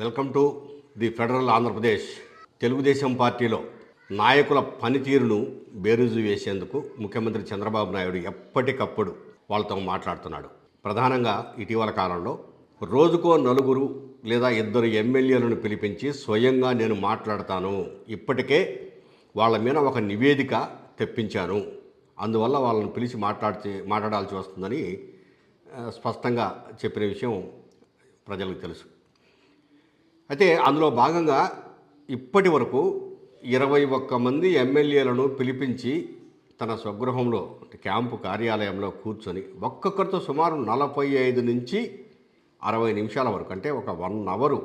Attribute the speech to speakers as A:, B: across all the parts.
A: Welcome to the Federal Andhra Pradesh. Telugu Desam పార్టీలో నాయకుల పనితీరును బేరుజు వేసేందుకు ముఖ్యమంత్రి చంద్రబాబు నాయుడు ఎప్పటికప్పుడు వాళ్ళతో మాట్లాడుతున్నాడు. ప్రధానంగా ఇటీవల కాలంలో రోజుకో నలుగురు లేదా ఇద్దరు ఎమ్మెల్యేలను పిలిపించి స్వయంగా నేను మాట్లాడతాను. ఇప్పటికే వాళ్ళ మీద ఒక నివేదిక తెప్పించాను. అందువల్ల వాళ్ళని పిలిచి మాట్లాడి మాట్లాడాల్సి వస్తుందని స్పష్టంగా చెప్పిన విషయం ప్రజలకు తెలుసు. అయితే అందులో భాగంగా ఇప్పటి వరకు ఇరవై ఒక్క మంది ఎమ్మెల్యేలను పిలిపించి తన స్వగృహంలో క్యాంపు కార్యాలయంలో కూర్చొని ఒక్కొక్కరితో సుమారు నలభై ఐదు నుంచి అరవై నిమిషాల వరకు అంటే ఒక వన్ అవరు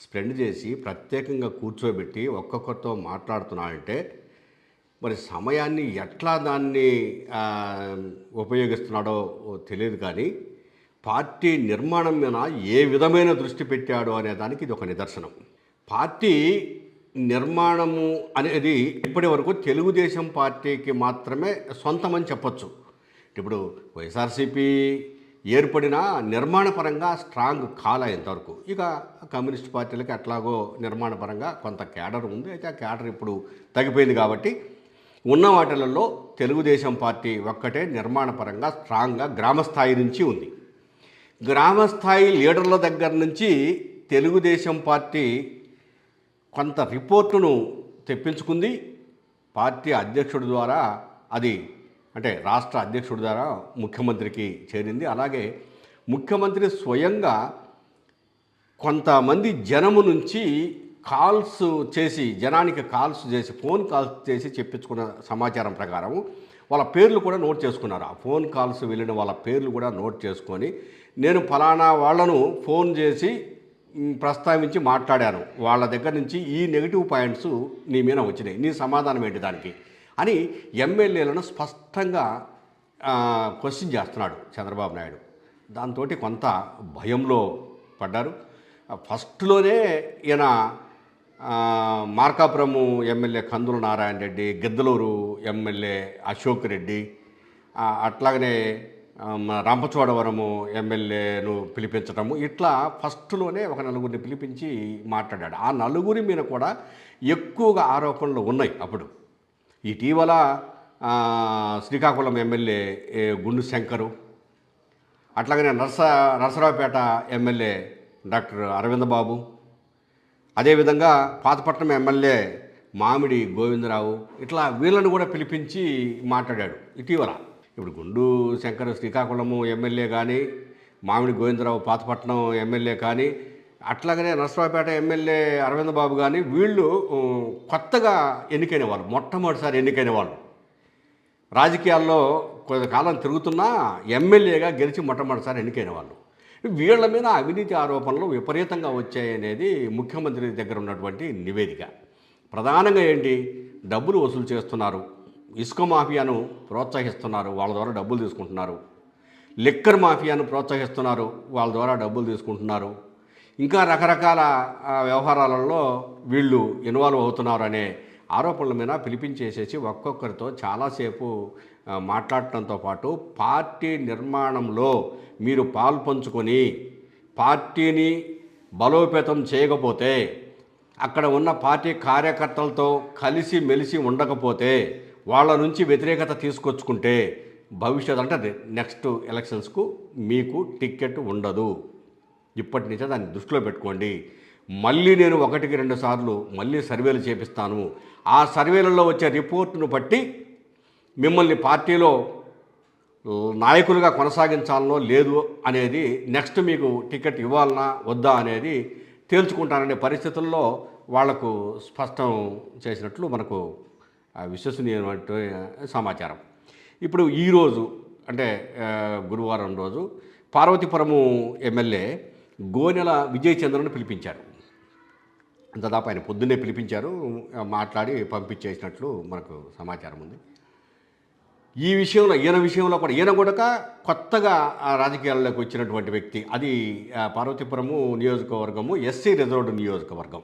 A: స్పెండ్ చేసి ప్రత్యేకంగా కూర్చోబెట్టి ఒక్కొక్కరితో మాట్లాడుతున్నాడంటే మరి సమయాన్ని ఎట్లా దాన్ని ఉపయోగిస్తున్నాడో తెలియదు కానీ పార్టీ నిర్మాణం మీద ఏ విధమైన దృష్టి పెట్టాడు అనే దానికి ఇది ఒక నిదర్శనం. పార్టీ నిర్మాణము అనేది ఇప్పటి వరకు తెలుగుదేశం పార్టీకి మాత్రమే సొంతమని చెప్పొచ్చు. ఇప్పుడు వైఎస్ఆర్సీపీ ఏర్పడిన నిర్మాణపరంగా స్ట్రాంగ్ కాల ఇంతవరకు. ఇక కమ్యూనిస్ట్ పార్టీలకి అట్లాగో నిర్మాణపరంగా కొంత క్యాడర్ ఉంది. అయితే ఆ క్యాడర్ ఇప్పుడు తగ్గిపోయింది కాబట్టి ఉన్న వాటిలలో తెలుగుదేశం పార్టీ ఒక్కటే నిర్మాణపరంగా స్ట్రాంగ్గా గ్రామస్థాయి నుంచి ఉంది. గ్రామస్థాయి లీడర్ల దగ్గర నుంచి తెలుగుదేశం పార్టీ కొంత రిపోర్టును తెప్పించుకుంది. పార్టీ అధ్యక్షుడి ద్వారా అది అంటే రాష్ట్ర అధ్యక్షుడి ద్వారా ముఖ్యమంత్రికి చేరింది. అలాగే ముఖ్యమంత్రి స్వయంగా కొంతమంది జనము నుంచి కాల్స్ చేసి జనానికి కాల్స్ చేసి ఫోన్ కాల్స్ చేసి చెప్పించుకున్న సమాచారం ప్రకారం వాళ్ళ పేర్లు కూడా నోట్ చేసుకున్నారు. ఆ ఫోన్ కాల్స్ వెళ్ళిన వాళ్ళ పేర్లు కూడా నోట్ చేసుకొని నేను ఫలానా వాళ్ళను ఫోన్ చేసి ప్రస్తావించి మాట్లాడాను. వాళ్ళ దగ్గర నుంచి ఈ నెగిటివ్ పాయింట్స్ నీ మీద వచ్చినాయి. నీ సమాధానం ఏంటి దానికి? అని ఎమ్మెల్యేలను స్పష్టంగా క్వశ్చన్ చేస్తున్నాడు చంద్రబాబు నాయుడు. దాంతో కొంత భయంలో పడ్డారు. ఫస్ట్లోనే ఈయన మార్కాపురము ఎమ్మెల్యే కందుల నారాయణ రెడ్డి గిద్దలూరు ఎమ్మెల్యే అశోక్ రెడ్డి అట్లాగనే రంపచోడవరము ఎమ్మెల్యేను పిలిపించటము ఇట్లా ఫస్ట్లోనే ఒక నలుగురిని పిలిపించి మాట్లాడాడు. ఆ నలుగురి మీద కూడా ఎక్కువగా ఆరోపణలు ఉన్నాయి అప్పుడు. ఇటీవల శ్రీకాకుళం ఎమ్మెల్యే గుండు శంకరు అట్లాగనే నరస నరసరావుపేట ఎమ్మెల్యే డాక్టర్ అరవింద్ బాబు అదేవిధంగా పాతపట్నం ఎమ్మెల్యే మామిడి గోవిందరావు ఇట్లా వీళ్ళని కూడా పిలిపించి మాట్లాడాడు ఇటీవల. ఇప్పుడు గుండు శంకర్ శ్రీకాకుళము ఎమ్మెల్యే కానీ మామిడి గోవిందరావు పాతపట్నం ఎమ్మెల్యే కానీ అట్లాగనే నరసరావుపేట ఎమ్మెల్యే అరవింద్ బాబు కానీ వీళ్ళు కొత్తగా ఎన్నికైన వాళ్ళు మొట్టమొదటిసారి ఎన్నికైన వాళ్ళు. రాజకీయాల్లో కొంతకాలం తిరుగుతున్నా ఎమ్మెల్యేగా గెలిచి మొట్టమొదటిసారి ఎన్నికైన వాళ్ళు. వీళ్ళ మీద అవినీతి ఆరోపణలు విపరీతంగా వచ్చాయనేది ముఖ్యమంత్రి దగ్గర ఉన్నటువంటి నివేదిక. ప్రధానంగా ఏంటి? డబ్బులు వసూలు చేస్తున్నారు. ఇసుక మాఫియాను ప్రోత్సహిస్తున్నారు. వాళ్ళ ద్వారా డబ్బులు తీసుకుంటున్నారు. లిక్కర్ మాఫియాను ప్రోత్సహిస్తున్నారు. వాళ్ళ ద్వారా డబ్బులు తీసుకుంటున్నారు. ఇంకా రకరకాల వ్యవహారాలలో వీళ్ళు ఇన్వాల్వ్ అవుతున్నారు అనే ఆరోపణల మీద పిలిపించేసేసి ఒక్కొక్కరితో చాలాసేపు మాట్లాడటంతో పాటు పార్టీ నిర్మాణంలో మీరు పాల్పంచుకొని పార్టీని బలోపేతం చేయకపోతే అక్కడ ఉన్న పార్టీ కార్యకర్తలతో కలిసి మెలిసి ఉండకపోతే వాళ్ళ నుంచి వ్యతిరేకత తీసుకొచ్చుకుంటే భవిష్యత్ అంటే నెక్స్ట్ ఎలక్షన్స్కు మీకు టిక్కెట్ ఉండదు. ఇప్పటి నుంచే దాన్ని దృష్టిలో పెట్టుకోండి. మళ్ళీ నేను ఒకటికి రెండు సార్లు మళ్ళీ సర్వేలు చేపిస్తాను. ఆ సర్వేలలో వచ్చే రిపోర్టును బట్టి మిమ్మల్ని పార్టీలో నాయకులుగా కొనసాగించాలనో లేదు అనేది నెక్స్ట్ మీకు టికెట్ ఇవ్వాలనా వద్దా అనేది తేల్చుకుంటాననే పరిస్థితుల్లో వాళ్ళకు స్పష్టం చేసినట్లు మనకు విశ్వసనీయమైన సమాచారం. ఇప్పుడు ఈరోజు అంటే గురువారం రోజు పార్వతీపురము ఎమ్మెల్యే గోనెల విజయచంద్రను పిలిపించారు. దాదాపు ఆయన పొద్దున్నే పిలిపించారు మాట్లాడి పంపించేసినట్లు మనకు సమాచారం ఉంది. ఈ విషయంలో ఈయన విషయంలో కూడా ఈయన కూడా కొత్తగా రాజకీయాల్లోకి వచ్చినటువంటి వ్యక్తి అది పార్వతీపురము నియోజకవర్గము ఎస్సీ రిజర్వ్డ్ నియోజకవర్గం.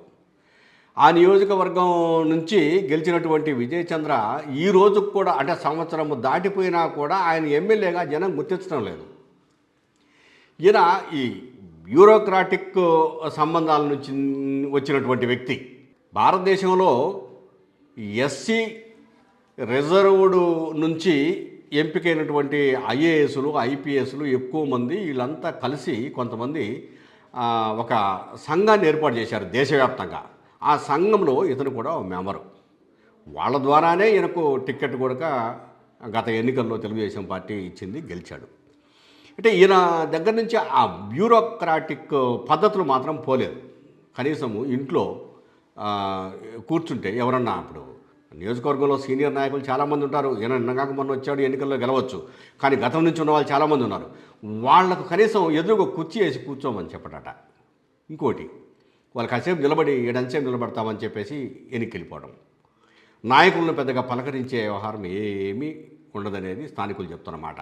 A: ఆ నియోజకవర్గం నుంచి గెలిచినటువంటి విజయచంద్ర ఈ రోజు కూడా అంటే సంవత్సరం దాటిపోయినా కూడా ఆయన ఎమ్మెల్యేగా జనం గుర్తించడం లేదు. ఈయన ఈ బ్యూరోక్రాటిక్ సంబంధాల నుంచి వచ్చినటువంటి వ్యక్తి. భారతదేశంలో ఎస్సీ రిజర్వ్డ్ నుంచి ఎంపికైనటువంటి ఐఏఎస్లు ఐపీఎస్లు ఎక్కువ మంది వీళ్ళంతా కలిసి కొంతమంది ఒక సంఘాన్ని ఏర్పాటు చేశారు దేశవ్యాప్తంగా. ఆ సంఘంలో ఇతను కూడా ఒక మెంబరు. వాళ్ళ ద్వారానే ఈయనకు టిక్కెట్ కూడా గత ఎన్నికల్లో తెలుగుదేశం పార్టీ ఇచ్చింది గెలిచాడు. అంటే ఈయన దగ్గర నుంచి ఆ బ్యూరోక్రాటిక్ పద్ధతులు మాత్రం పోలేదు. కనీసం ఇంట్లో కూర్చుంటే ఎవరన్నా అప్పుడు నియోజకవర్గంలో సీనియర్ నాయకులు చాలామంది ఉంటారు. ఈయన నిన్నగాక మొన్న వచ్చాడు ఎన్నికల్లో గెలవచ్చు. కానీ గతం నుంచి ఉన్న వాళ్ళు చాలామంది ఉన్నారు. వాళ్ళకు కనీసం ఎదురుగా కుర్చీ వేసి కూర్చోమని చెప్పడట. ఇంకోటి వాళ్ళు కాసేపు నిలబడి ఏడంసేపు నిలబడతామని చెప్పేసి ఎన్నికెళ్ళిపోవడం. నాయకులను పెద్దగా పలకరించే వ్యవహారం ఏమీ ఉండదనేది స్థానికులు చెప్తున్నమాట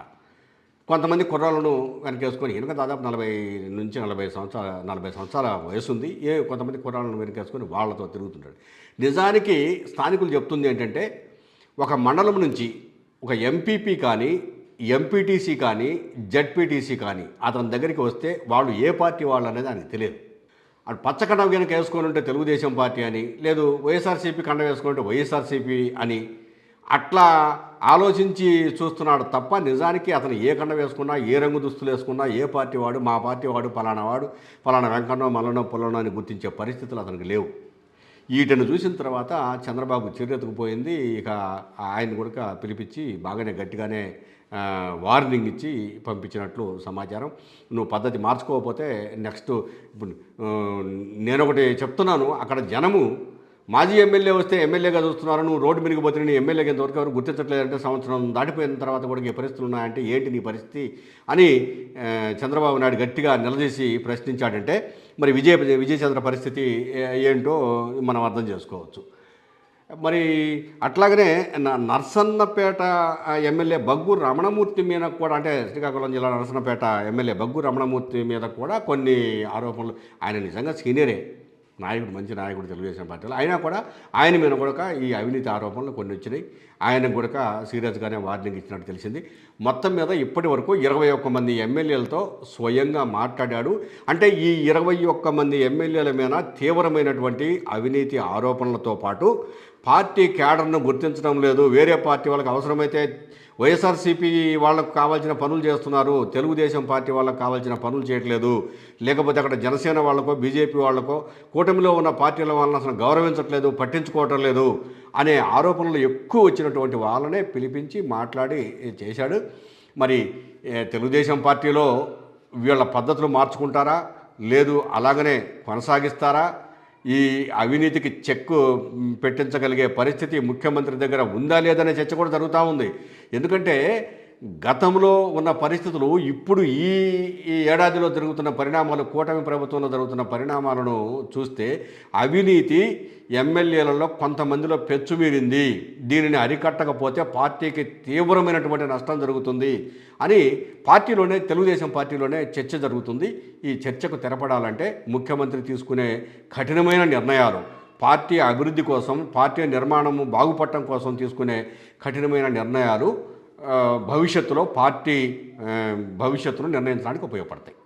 A: కొంతమంది కుర్రాళ్ళను వెనకేసుకొని వెనుక దాదాపు నలభై నుంచి నలభై సంవత్సరాల నలభై సంవత్సరాల వయసు ఉంది ఏ కొంతమంది కుర్రాలను వెనకేసుకొని వాళ్ళతో తిరుగుతుంటాడు. నిజానికి స్థానికులు చెప్తుంది ఏంటంటే ఒక మండలం నుంచి ఒక ఎంపీపీ కానీ ఎంపీటీసీ కానీ జడ్పీటీసీ కానీ అతని దగ్గరికి వస్తే వాళ్ళు ఏ పార్టీ వాళ్ళు అనేది ఆయనకు తెలియదు. అటు పచ్చ కండం కనుక వేసుకొని ఉంటే తెలుగుదేశం పార్టీ అని లేదు వైఎస్ఆర్సీపీ కండ వేసుకుంటే వైఎస్ఆర్సీపీ అని అట్లా ఆలోచించి చూస్తున్నాడు తప్ప నిజానికి అతను ఏ కండ వేసుకున్నా ఏ రంగు దుస్తులు వేసుకున్నా ఏ పార్టీ వాడు మా పార్టీ వాడు ఫలానా వాడు ఫలానా వెంకన్నో మల్లనో పొల్లనో అని గుర్తించే పరిస్థితులు అతనికి లేవు. వీటిని చూసిన తర్వాత చంద్రబాబు పోయింది. ఇక ఆయన కూడా పిలిపించి బాగానే గట్టిగానే వార్నింగ్ ఇచ్చి పంపించినట్లు సమాచారం. నువ్వు పద్ధతి మార్చుకోకపోతే నెక్స్ట్ ఇప్పుడు నేను ఒకటి చెప్తున్నాను. అక్కడ జనము మాజీ ఎమ్మెల్యే వస్తే ఎమ్మెల్యేగా చూస్తున్నారు నువ్వు రోడ్డు మీదకి పోతే నీ ఎమ్మెల్యేగా ఎవరు గుర్తించట్లేదంటే సంవత్సరం దాటిపోయిన తర్వాత కూడా ఈ పరిస్థితులు ఉన్నాయంటే ఏంటి నీ పరిస్థితి అని చంద్రబాబు నాయుడు గట్టిగా నిలదీసి ప్రశ్నించాడంటే మరి విజయ విజయచంద్ర పరిస్థితి ఏంటో మనం అర్థం చేసుకోవచ్చు. మరి అట్లాగనే న- నర్సన్నపేట ఎమ్మెల్యే బగ్గు రమణమూర్తి మీద కూడా అంటే శ్రీకాకుళం జిల్లా నరసన్నపేట ఎమ్మెల్యే బగ్గు రమణమూర్తి మీద కూడా కొన్ని ఆరోపణలు. ఆయన నిజంగా సీనియరే. నాయకుడు మంచి నాయకుడు తెలుగుదేశం పార్టీలో. అయినా కూడా ఆయన మీద కూడా ఈ అవినీతి ఆరోపణలు కొన్ని వచ్చినాయి. ఆయన కూడా సీరియస్గానే వార్నింగ్ ఇచ్చినట్టు తెలిసింది. మొత్తం మీద ఇప్పటి వరకు ఇరవై ఒక్క మంది ఎమ్మెల్యేలతో స్వయంగా మాట్లాడాడు. అంటే ఈ ఇరవై ఒక్క మంది ఎమ్మెల్యేల మీద తీవ్రమైనటువంటి అవినీతి ఆరోపణలతో పాటు పార్టీ క్యాడర్ను గుర్తించడం లేదు. వేరే పార్టీ వాళ్ళకి అవసరమైతే వైఎస్ఆర్సీపీ వాళ్ళకు కావాల్సిన పనులు చేస్తున్నారు. తెలుగుదేశం పార్టీ వాళ్ళకు కావాల్సిన పనులు చేయట్లేదు. లేకపోతే అక్కడ జనసేన వాళ్ళకో బీజేపీ వాళ్ళకో కూటమిలో ఉన్న పార్టీల వాళ్ళని అసలు గౌరవించట్లేదు పట్టించుకోవటం లేదు అనే ఆరోపణలు ఎక్కువ వచ్చినటువంటి వాళ్ళనే పిలిపించి మాట్లాడి చేశాడు. మరి తెలుగుదేశం పార్టీలో వీళ్ళ పద్ధతులు మార్చుకుంటారా? లేదు అలాగనే కొనసాగిస్తారా? ఈ అవినీతికి చెక్కు పెట్టించగలిగే పరిస్థితి ముఖ్యమంత్రి దగ్గర ఉందా లేదనే చర్చ కూడా జరుగుతూ ఉంది. ఎందుకంటే గతంలో ఉన్న పరిస్థితులు ఇప్పుడు ఈ ఈ ఏడాదిలో జరుగుతున్న పరిణామాలు కూటమి ప్రభుత్వంలో జరుగుతున్న పరిణామాలను చూస్తే అవినీతి ఎమ్మెల్యేలలో కొంతమందిలో పెచ్చుమీరింది దీనిని అరికట్టకపోతే పార్టీకి తీవ్రమైనటువంటి నష్టం జరుగుతుంది అని పార్టీలోనే తెలుగుదేశం పార్టీలోనే చర్చ జరుగుతుంది. ఈ చర్చకు తెరపడాలంటే ముఖ్యమంత్రి తీసుకునే కఠినమైన నిర్ణయాలు పార్టీ అభివృద్ధి కోసం పార్టీ నిర్మాణము బాగుపడటం కోసం తీసుకునే కఠినమైన నిర్ణయాలు భవిష్యత్తులో పార్టీ భవిష్యత్తును నిర్ణయించడానికి ఉపయోగపడతాయి.